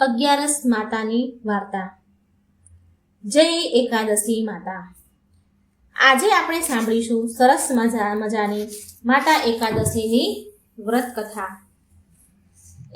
અગિયારસ માતાની વાર્તા. જય એકાદશી માતા. આજે આપણે સાંભળીશું સરસ મજા, મજાની માતા એકાદશીની વ્રત કથા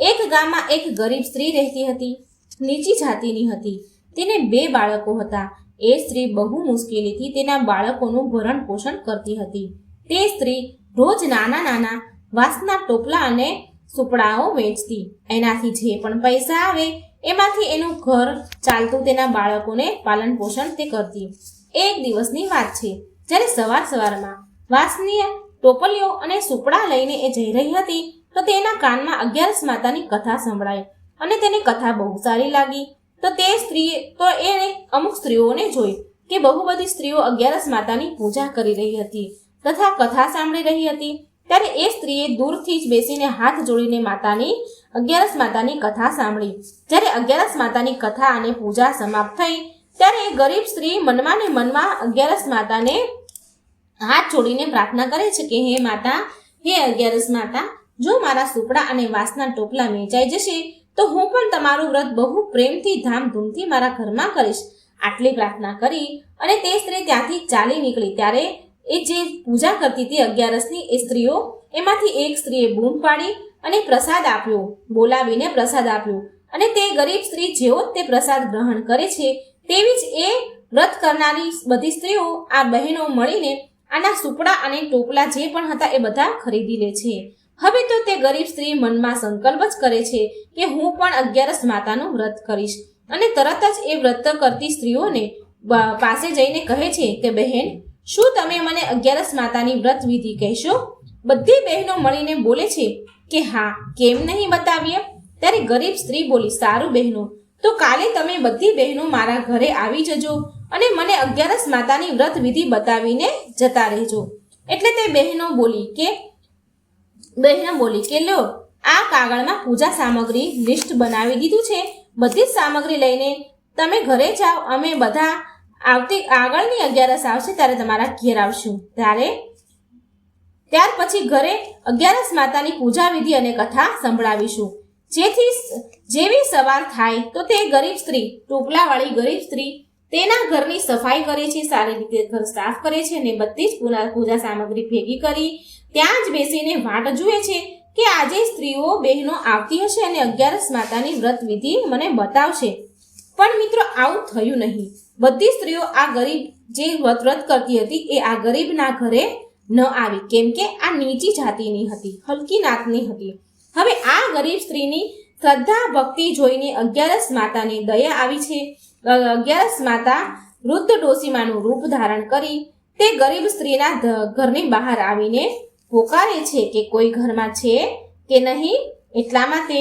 એક ગામમાં એક ગરીબ સ્ત્રી રહેતી હતી, નીચી જાતિની હતી. તેને બે બાળકો હતા. એ સ્ત્રી બહુ મુશ્કેલીથી તેના બાળકોનું ભરણ પોષણ કરતી હતી. તે સ્ત્રી રોજ નાના નાના વાંસના ટોપલા અને સુપડાઓ વેચતી. એનાથી જે પણ પૈસા આવે, એમાંથી એનું ઘર ચાલતું તેના બાળકોને પાલન પોષણ તે કરતી. એક દિવસની વાત છે, જ્યારે સવાર સવારમાં વાંસની ટોપલીઓ અને સુપડા લઈને એ જઈ રહી હતી, તો તેના કાનમાં અગિયારસ માતાની કથા સંભળાઈ અને તેને કથા બહુ સારી લાગી. તો તે સ્ત્રી, તો એણે અમુક સ્ત્રીઓને જોઈ કે બહુ બધી સ્ત્રીઓ અગિયારસ માતાની પૂજા કરી રહી હતી તથા કથા સાંભળી રહી હતી. ત્યારે એ સ્ત્રીએ દૂરથી જ બેસીને હાથ જોડીને માતાની અગિયારસ માતાની કથા સાંભળી. જ્યારે અગિયારસ માતાની કથા અને પૂજા સમાપ્ત થઈ, ત્યારે એ ગરીબ સ્ત્રી મનમાં ને મનમાં અગિયારસ માતાને હાથ જોડીને પ્રાર્થના કરે છે કે, હે માતા, હે અગિયારસ માતા, જો મારા સુપડા અને વાસના ટોપલા વેચાઈ જશે, તો હું પણ તમારું વ્રત બહુ પ્રેમથી, ધામધૂમથી મારા ઘરમાં કરીશ. આટલી પ્રાર્થના કરી અને તે સ્ત્રી ત્યાંથી ચાલી નીકળી. ત્યારે એ જે પૂજા કરતી હતી અગિયારસની એ સ્ત્રીઓ, એમાંથી એક સ્ત્રીએ બૂમ પાડી અને પ્રસાદ આપ્યો, બોલાવીને પ્રસાદ આપ્યો. અને તે ગરીબ સ્ત્રી જેવો તે પ્રસાદ ગ્રહણ કરે છે, તેવી જ એ વ્રત કરનારી બધી સ્ત્રીઓ આ બહેનો મળીને આના સુપડા અને ટોપલા જે પણ હતા એ બધા ખરીદી લે છે. હવે તો તે ગરીબ સ્ત્રી મનમાં સંકલ્પ જ કરે છે કે હું પણ અગિયારસ માતાનું વ્રત કરીશ. અને તરત જ એ વ્રત કરતી સ્ત્રીઓને પાસે જઈને કહે છે કે, બહેન શું તમે મને અગિયારસ માતાની વ્રત વિધિ કહેશો? બધી બહેનો મળીને બોલે છે કે હા, કેમ નહીં બતાવીએ? ત્યારે ગરીબ સ્ત્રી બોલી, સારું બહેનો, તો કાલે તમે બધી બહેનો મારા ઘરે આવી જજો અને મને અગિયારસ માતાની વ્રત વિધિ બતાવીને જતા રહેજો. એટલે તે બહેનો બોલી કે, બહેનો બોલી કે, લો, આ કાગળમાં પૂજા સામગ્રી લિસ્ટ બનાવી દીધું છે. બધી જ સામગ્રી લઈને તમે ઘરે જાઓ. અમે બધા આવતી આગળની અગિયારસ આવશે ત્યારે તમારા ઘેર આવશું. ત્યારે ત્યાર પછી ઘરે અગિયારસ માતાની પૂજા વિધિ અને કથા સંભળાવીશું. જેથી જેવી સવાર થાય તો તે ગરીબ સ્ત્રી, ટોપલાવાળી ગરીબ સ્ત્રી તેના ઘરની સફાઈ કરે છે, સારી રીતે ઘર સાફ કરે છે અને બધી જ પૂજા સામગ્રી ભેગી કરી ત્યાં જ બેસીને વાટ જુએ છે કે આજે સ્ત્રીઓ, બહેનો આવતી હશે અને અગિયારસ માતાની વ્રત વિધિ મને બતાવશે. પણ મિત્રો, આવું થયું નહીં. બધી સ્ત્રીઓ આ ગરીબ જે વ્રત કરતી હતી, એ આ ગરીબના ઘરે ન આવી. કેમ કે આ નીચી જાતિની હતી, હલકી નાતની હતી. હવે આ ગરીબ સ્ત્રીની શ્રદ્ધા ભક્તિ જોઈને અગિયારસ માતાની દયા આવી છે. અગિયારસ માતા વૃદ્ધ ડોસીમાનું રૂપ ધારણ કરી તે ગરીબ સ્ત્રીના ઘરની બહાર આવીને પોકારે છે કે કોઈ ઘરમાં છે કે નહીં એટલામાં તે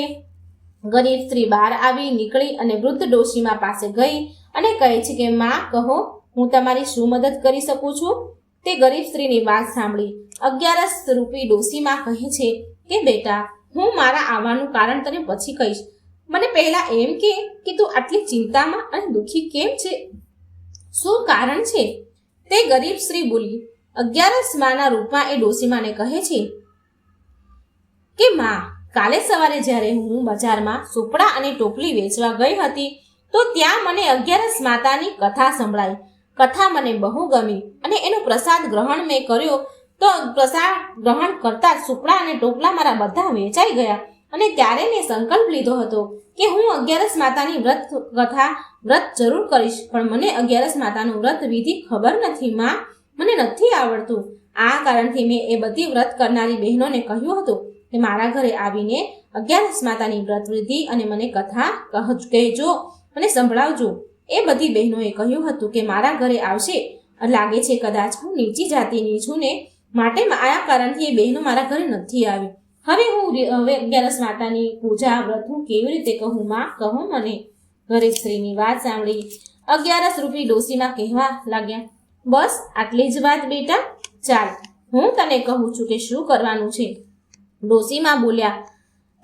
ગરીબ સ્ત્રી બહાર આવી નીકળી અને વૃદ્ધ ડોશીમા પાસે ગઈ. અને કહે છે કે, માં, કહો, હું તમારી શું મદદ કરી શકું છું? તે ગરીબ સ્ત્રીની વાત સાંભળી અગિયારસ રૂપી ડોશીમાં કહે છે કે, બેટા, હું મારા આવવાનું કારણ તને પછી કહીશ. મને પહેલા એમ કે કે તું આટલી ચિંતામાં અને દુઃખી કેમ છે? શું કારણ છે? તે ગરીબ સ્ત્રી બોલી, અગિયારસ માના રૂપમાં એ ડોસીમાને કહે છે કે, માં, કાલે સવારે જ્યારે હું બજારમાં સુપડા અને ટોપલી વેચવા ગઈ હતી તો ત્યાં મને અગિયારસ માતાની કથા સંભળાઈ. કથા મને બહુ ગમી અને એનો પ્રસાદ ગ્રહણ મેં કર્યો તો પ્રસાદ ગ્રહણ કરતા સુપડા અને ટોપલા મારા બધા વેચાઈ ગયા અને ત્યારે મેં સંકલ્પ લીધો હતો કે હું અગિયારસ માતાની વ્રત કથા વ્રત જરૂર કરીશ. પણ મને અગિયારસ માતાનું વ્રત વિધિ ખબર નથી, માં. મને નથી આવડતું. આ કારણથી મેં એ બધી વ્રત કરનારી બહેનોને કહ્યું હતું કે મારા ઘરે આવીને અગિયારસ માતાની વ્રત વિધિ અને મને કથા કહ- કહેજો. અને સંભળાવજો. એ બધી બહેનોએ કહ્યું હતું કે મારા ઘરે આવશે. લાગે છે કદાચ હું નીચી જાતિની છું ને, માટે આ કારણથી એ બહેનો મારા ઘરે નથી આવી. હવે હું હવે અગિયારસ માતાની પૂજા વ્રત હું કેવી રીતે કહું? માં, કહો મને. ઘરે સ્ત્રીની વાત સાંભળી. અગિયારસ રૂપી ડોસીમાં કહેવા લાગ્યા, બસ, આટલી જ વાત બેટા. ચાલ, હું તને કહું છું કે શું કરવાનું છે. ડોસીમાં બોલ્યા,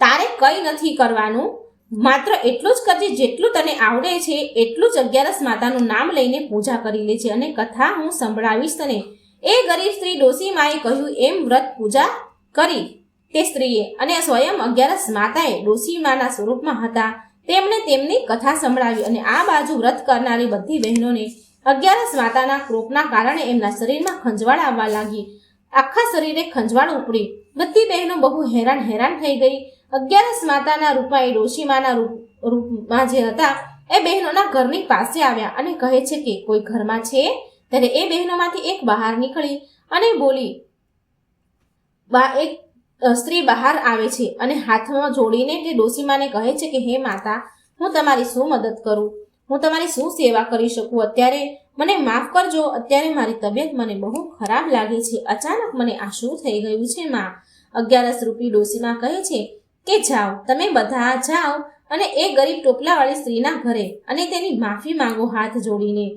તારે કંઈ નથી કરવાનું. માત્ર એટલું જ કરજે, જેટલું તને આવડે છે, એટલું જ અગિયારસ માતાનું નામ લઈને પૂજા કરી લે છે અને કથા હું સંભળાવીશ તને. એ ગરીબ સ્ત્રી ડોસીમાએ કહ્યું, એમ વ્રત પૂજા કરી. તે સ્ત્રીએ અને સ્વયં અગિયારસ માતાએ ડોસીમાના સ્વરૂપમાં હતા. તેમણે તેમની કથા સંભળાવી અને આ બાજુ વ્રત કરનારી બધી બહેનોને અગિયારસ માતાના ક્રોપના કારણે એમના શરીરમાં ખંજવાળ આવવા લાગી. આખા શરીરે ખંજવાળ ઉપડી. બધી બહેનો બહુ હેરાન હેરાન થઈ ગઈ. અગિયારસ માતાના રૂપમાં એ ડોશીમાના રૂપ, રૂપમાં જે હતા, એ બહેનોના ઘરની પાસે આવ્યા અને કહે છે કે, કોઈ ઘરમાં છે? ત્યારે એ બહેનોમાંથી એક બહાર નીકળી અને બોલી, બા, એક સ્ત્રી બહાર આવે છે અને હાથમાં જોડીને તે ડોસીમાને કહે છે કે, હે માતા, હું તમારી શું મદદ કરું? હું તમારી શું સેવા કરી શકું? અત્યારે મને માફ કરજો. અત્યારે મારી તબિયત મને બહુ ખરાબ લાગે છે. અચાનક મને આ શું થઈ ગયું છે, માં. અગિયારસ રૂપી ડોશીમા કહે છે કે જાઓ, તમે બધા જાઓ અને એ ગરીબ ટોપલાવાળી સ્ત્રીના ઘરે અને તેની માફી માંગો હાથ જોડીને,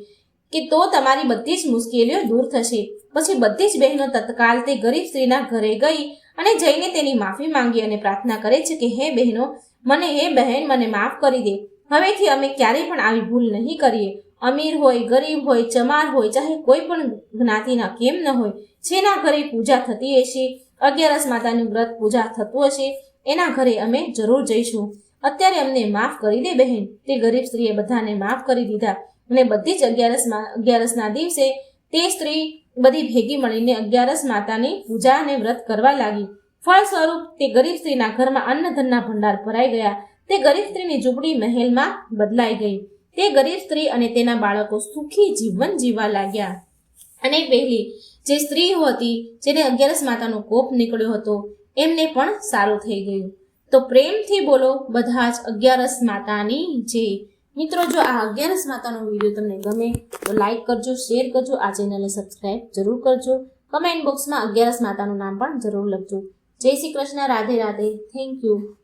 કે તો તમારી બધી જ મુશ્કેલીઓ દૂર થશે. પછી બધી જ બહેનો તત્કાલ તે ગરીબ સ્ત્રીના ઘરે ગઈ અને જઈને તેની માફી માંગી અને પ્રાર્થના કરે છે કે, હે બહેનો, મને, હે બહેન, મને માફ કરી દે. હવેથી અમે ક્યારેય પણ આવી ભૂલ નહીં કરીએ. અમીર હોય, ગરીબ હોય, ચમાર હોય, ચાહે કોઈ પણ જ્ઞાતિના કેમ ન હોય, જેના ઘરે પૂજા થતી હશે, અગિયારસ માતાનું વ્રત પૂજા થતું હશે એના ઘરે અમે જરૂર જઈશું. અત્યારે અમને માફ કરી દે બહેન. તે ગરીબ સ્ત્રીએ બધાને માફ કરી દીધા અને બધી જ અગિયારસમાં અગિયારસના દિવસે તે સ્ત્રી બધી ભેગી મળીને અગિયારસ માતાની પૂજા અને વ્રત કરવા લાગી. ફળ સ્વરૂપ તે ગરીબ સ્ત્રીના ઘરમાં અન્નધનના ભંડાર ભરાઈ ગયા. તે ગરીબ સ્ત્રીની ઝૂંપડી મહેલમાં બદલાઈ ગઈ. તે ગરીબ સ્ત્રી અને તેના બાળકો સુખી જીવન જીવવા લાગ્યા. અને પહેલી જે સ્ત્રી હતી, જેને અગિયારસ માતાનો કોપ નીકળ્યો હતો એમને પણ સારું થઈ ગયું. તો પ્રેમથી બોલો બધા જ અગિયારસ માતાની જે. મિત્રો, જો આ અગિયારસ માતાનો વીડિયો તમને ગમે, તો લાઈક કરજો શેર કરજો, આ ચેનલને સબસ્ક્રાઈબ જરૂર કરજો. કમેન્ટ બોક્સમાં અગિયારસ માતાનું નામ પણ જરૂર લખજો. જય શ્રી કૃષ્ણ, રાધે રાધે. Thank you